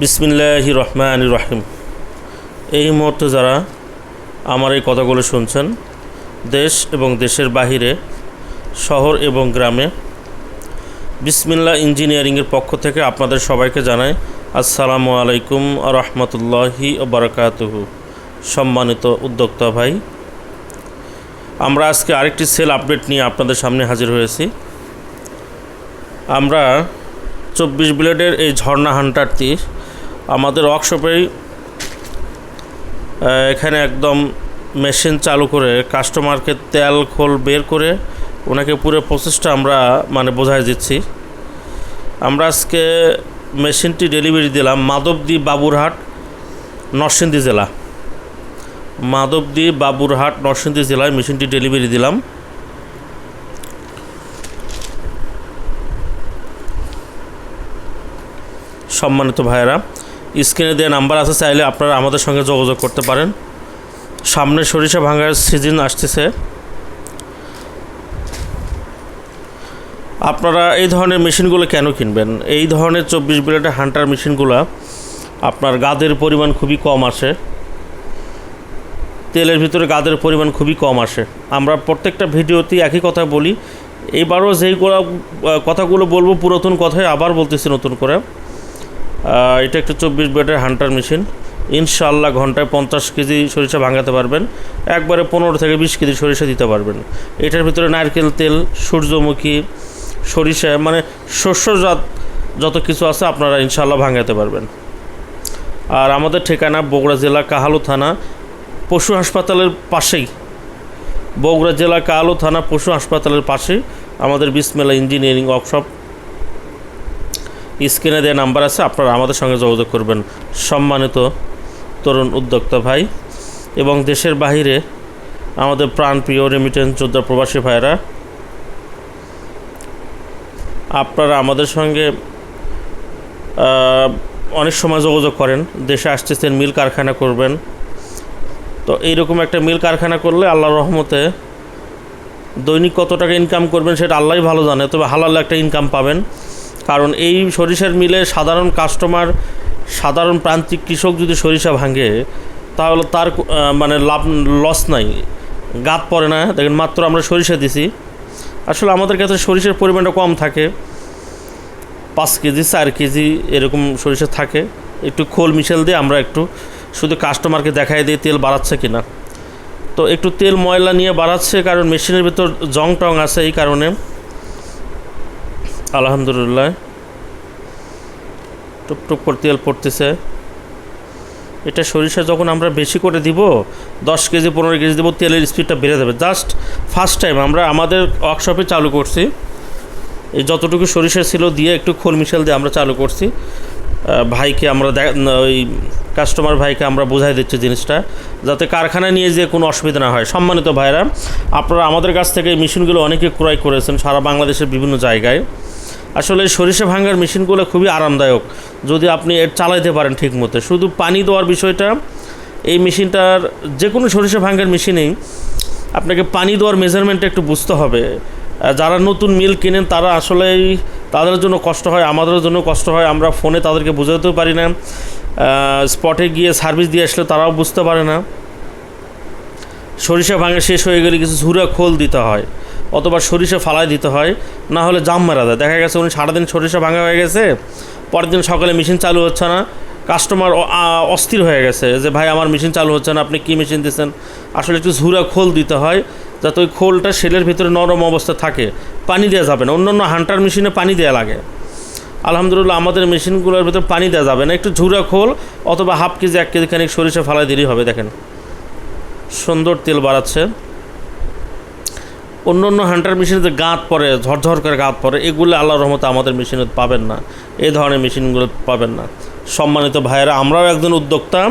বিসমিল্লাহ রহমান রহিম। এই মুহূর্তে যারা আমার এই কথাগুলো শুনছেন, দেশ এবং দেশের বাহিরে, শহর এবং গ্রামে, বিসমিল্লা ইঞ্জিনিয়ারিংয়ের পক্ষ থেকে আপনাদের সবাইকে জানাই আসসালামু আলাইকুম রহমতুল্লাহি বারকাতুহু। সম্মানিত উদ্যোক্তা ভাই, আমরা আজকে আরেকটি সেল আপডেট নিয়ে আপনাদের সামনে হাজির হয়েছি। আমরা চব্বিশ ব্লেডের এই ঝর্ণা হান্টারটি আমাদের ওয়ার্কশপেই এখানে একদম মেশিন চালু করে কাস্টমারকে তেল, খোল বের করে ওনাকে পুরো প্রসেসটা আমরা মানে বোঝাই দিচ্ছি। আমরা আজকে মেশিনটি ডেলিভারি দিলাম মাধবদী বাবুরহাট, নরসিংদী জেলা। মাধবদী বাবুরহাট, নরসিংদী জেলায় মেশিনটি ডেলিভারি দিলাম। সম্মানিত ভাইয়েরা স্ক্রিনে দেওয়া নাম্বার আছে চাইলে আপনারা আমাদের সঙ্গে যোগাযোগ করতে পারেন। সামনে সরিষা ভাঙার সিজন আসতেছে। আপনারা এই ধরনের মেশিনগুলো কেন কিনবেন? এই ধরনের চব্বিশ ব্লেডের হান্টার মেশিনগুলো আপনার গাদের পরিমাণ খুবই কম আসে। তেলের ভিতরে গাদের পরিমাণ খুবই কম আসে। আমরা প্রত্যেকটা ভিডিওতেই একই কথা বলি। এইবারও যেইগুলো আহ, কথাগুলো বলব পুরাতন কথাই আবার বলতেছি নতুন করে। এটা একটা চব্বিশ বেডের হান্টার মেশিন। ইনশাল্লাহ ঘন্টায় পঞ্চাশ কেজি সরিষা ভাঙাতে পারবেন। একবারে পনেরো থেকে বিশ কেজি সরিষা দিতে পারবেন। এটার ভিতরে নারকেল তেল, সূর্যমুখী, সরিষা মানে শস্যজাত যত কিছু আছে আপনারা ইনশাল্লাহ ভাঙাতে পারবেন। আর আমাদের ঠিকানা বগুড়া জেলা কাহালু থানা, পশু হাসপাতালের পাশেই। বগুড়া জেলা কাহালু থানা, পশু হাসপাতালের পাশেই। আমাদের বিসমেলা ইঞ্জিনিয়ারিং ওয়ার্কশপ। স্ক্রিনে দেওয়া নাম্বার আছে, আপনারা আমাদের সঙ্গে যোগাযোগ করবেন। সম্মানিত তরুণ উদ্যোক্তা ভাই এবং দেশের বাহিরে আমাদের প্রাণপ্রিয় রেমিটেন্স যোদ্ধা প্রবাসী ভাইরা আপনারা আমাদের সঙ্গে অনেক সময় যোগাযোগ করেন। দেশে আসতেছেন, মিল কারখানা করবেন। তো এইরকম একটা মিল কারখানা করলে আল্লাহর রহমতে দৈনিক কত টাকা ইনকাম করবেন সেটা আল্লাহই ভালো জানে, তবে হালাল একটা ইনকাম পাবেন। কারণ এই সরিষার মিলে সাধারণ কাস্টমার সাধারণ প্রান্তিক কৃষক যদি সরিষা ভাঙে, তাহলে তার মানে লাভ লস নাই। গাত পড়ে না। দেখেন মাত্র আমরা সরিষা দিছি। আসলে আমাদের কাছে সরিষার পরিমাণটা কম থাকে। পাঁচ কেজি, চার কেজি এরকম সরিষা থাকে। একটু খোল মিশেল দিয়ে আমরা একটু শুধু কাস্টমারকে দেখাই দিই তেল বাড়াচ্ছে কি না তো একটু তেল ময়লা নিয়ে বাড়াচ্ছে, কারণ মেশিনের ভিতর জং টং আছে এই কারণে। আলহামদুলিল্লাহ। টুকটুক করে তেল পড়তেছে। এটা সরিষা যখন আমরা বেশি করে দিব, দশ কেজি, পনেরো কেজি দেবো, তেলের স্পিডটা বেড়ে যাবে। জাস্ট ফার্স্ট টাইম আমরা আমাদের ওয়ার্কশপে চালু করছি। এই যতটুকু সরিষা ছিল দিয়ে একটু খোল মিশাল দিয়ে আমরা চালু করছি। ভাইকে আমরা ওই কাস্টমার ভাইকে আমরা বোঝাই দিচ্ছি জিনিসটা। যাতে কারখানায় নিয়ে যেয়ে কোনো অসুবিধা না হয়। সম্মানিত ভাইরা, আপনারা আমাদের কাছ থেকে এই মেশিনগুলো অনেকে ক্রয় করেছেন সারা বাংলাদেশের বিভিন্ন জায়গায়। আসলে সরিষা ভাঙার মেশিনগুলো খুবই আরামদায়ক। যদি আপনি এর চালাইতে পারেন ঠিক মতো শুধু পানি দেওয়ার বিষয়টা, এই মেশিনটার যে কোনো সরিষা ভাঙার মেশিনেই আপনাকে পানি দেওয়ার মেজারমেন্টটা একটু বুঝতে হবে। যারা নতুন মিল কেনেন, তারা আসলেই তাদের জন্য কষ্ট হয়, আমাদের জন্য কষ্ট হয়। আমরা ফোনে তাদেরকে বোঝাতেও পারি না। স্পটে গিয়ে সার্ভিস দিয়ে আসলে তারাও বুঝতে পারে না। সরিষা ভাঙা শেষ হয়ে গেলে কিছু ঝুরা খোল দিতে হয়। অথবা সরিষা ফালাই দিতে হয়, না হলে জাম মারা যায় দেখা গেছে উনি সারাদিন সরিষা ভাঙা হয়ে গেছে, পরের দিন সকালে মেশিন চালু হচ্ছে না। কাস্টমার অস্থির হয়ে গেছে যে, ভাই, আমার মেশিন চালু হচ্ছে না, আপনি কী মেশিন দিচ্ছেন? আসলে একটু ঝুরা খোল দিতে হয়, যাতে ওই খোলটা সেলের ভিতরে নরম অবস্থা থাকে, পানি দেওয়া যাবে না। অন্যান্য হান্টার মেশিনে পানি দেওয়া লাগে। আলহামদুলিল্লাহ, আমাদের মেশিনগুলোর ভিতরে পানি দেওয়া যাবে না। একটু ঝুরা খোল অথবা হাফ কেজি, এক কেজি খানিক সরিষা ফালাই দিলেই হবে, দেখেন। সুন্দর তেল বাড়াচ্ছে। অন্য অন্য হান্টার মেশিনে যে গাঁত পড়ে, ঝরঝর করে গাঁত পরে এগুলো আল্লাহর রহমতে আমাদের মেশিনে পাবেন না। এই ধরনের মেশিনগুলো পাবেন না। সম্মানিত ভাইয়েরা, আমরাও একজন উদ্যোক্তা।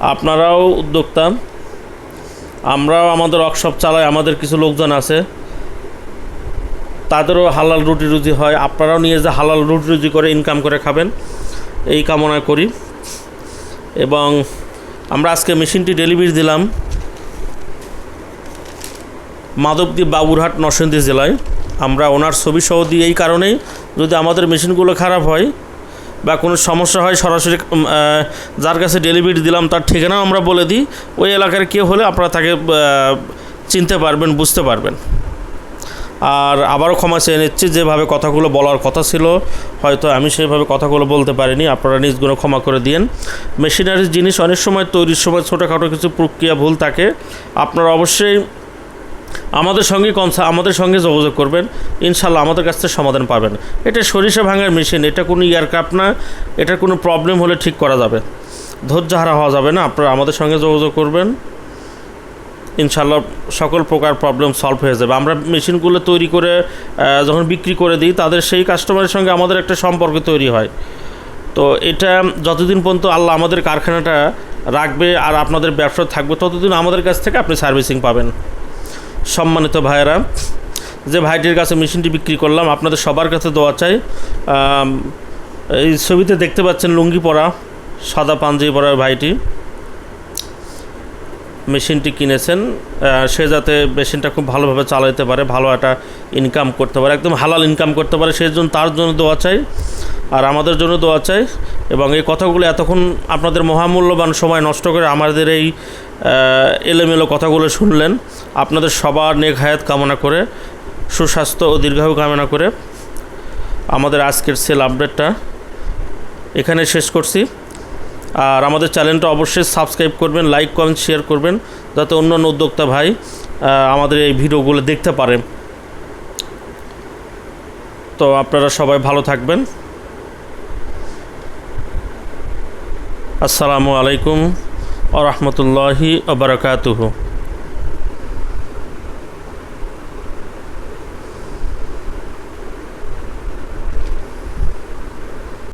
আপনারাও উদ্যোক্তা। আমরাও আমাদের ওয়ার্কশপ চালাই আমাদের কিছু লোকজন আছে। তাদেরও হালাল রুটি রুজি হয়। আপনারাও নিয়ে যে হালাল রুটি রুজি করে ইনকাম করে খাবেন, এই কামনা করি। এবং আমরা আজকে মেশিনটি ডেলিভারি দিলাম। মাধবদ্বীপ বাবুরহাট নরসিংদী জেলায়। আমরা ওনার ছবি সহ দিই এই কারণেই যদি আমাদের মেশিনগুলো খারাপ হয় বা কোনো সমস্যা হয় সরাসরি যার কাছে ডেলিভারি দিলাম তার ঠিকানাও আমরা বলে দিই। ওই এলাকার কেউ হলে আপনারা তাকে চিনতে পারবেন, বুঝতে পারবেন। আর আবারও ক্ষমা চেয়ে নিচ্ছি, যেভাবে কথাগুলো বলার কথা ছিল, হয়তো আমি সেইভাবে কথাগুলো বলতে পারিনি, আপনারা নিজগুলো ক্ষমা করে দিন মেশিনারি জিনিস অনেক সময় তৈরির সময় ছোটোখাটো কিছু প্রক্রিয়া ভুল থাকে, আপনারা অবশ্যই আমাদের সঙ্গে কনসা আমাদের সঙ্গে যোগাযোগ করবেন। ইনশাল্লাহ আমাদের কাছ থেকে সমাধান পাবেন। এটা সরিষা ভাঙার মেশিন, এটা কোনো এয়ারক্রাফট না এটার কোনো প্রবলেম হলে ঠিক করা যাবে। ধৈর্য হারা হওয়া যাবে না, আপনারা আমাদের সঙ্গে যোগাযোগ করবেন। ইনশাল্লাহ সকল প্রকার প্রবলেম সলভ হয়ে যাবে। আমরা মেশিনগুলো তৈরি করে যখন বিক্রি করে দিই, তাদের সেই কাস্টমারের সঙ্গে আমাদের একটা সম্পর্ক তৈরি হয়। তো এটা যতদিন পর্যন্ত আল্লাহ আমাদের কারখানাটা রাখবে আর আপনাদের ব্যবসা থাকবে, ততদিন আমাদের কাছ থেকে আপনি সার্ভিসিং পাবেন। সম্মানিত ভাইয়েরা, যে ভাইটির কাছে মেশিনটি বিক্রি করলাম, আপনাদের সবার কাছে দেওয়া চাই। এই ছবিতে দেখতে পাচ্ছেন লুঙ্গি পরা, সাদা পাঞ্জাবি পরা ভাইটি। মেশিনটি কিনেছেন সে যাতে মেশিনটা খুব ভালোভাবে চালাতে পারে, ভালো একটা ইনকাম করতে পারে, একদম হালাল ইনকাম করতে পারে, সেই জন্য তার জন্য দোয়া চাই। আর আমাদের জন্য দোয়া চাই, এবং এই কথাগুলো এতক্ষণ আপনাদের মহামূল্যবান সময় নষ্ট করে আমাদের এই এলোমেলো কথাগুলো শুনলেন। আপনাদের সবার নেক হায়াত কামনা করে, সুস্বাস্থ্য ও দীর্ঘায়ু কামনা করে আমাদের আজকের সেল আপডেটটা এখানে শেষ করছি। আর আমাদের চ্যানেলটা অবশ্যই সাবস্ক্রাইব করবেন, লাইক, কমেন্ট, শেয়ার করবেন, যাতে অন্য অন্য উদ্যোক্তা ভাই আমাদের এই ভিডিওগুলো দেখতে পারে। তো আপনারা সবাই ভালো থাকবেন। আসসালামু আলাইকুম। ورحمة الله وبركاته.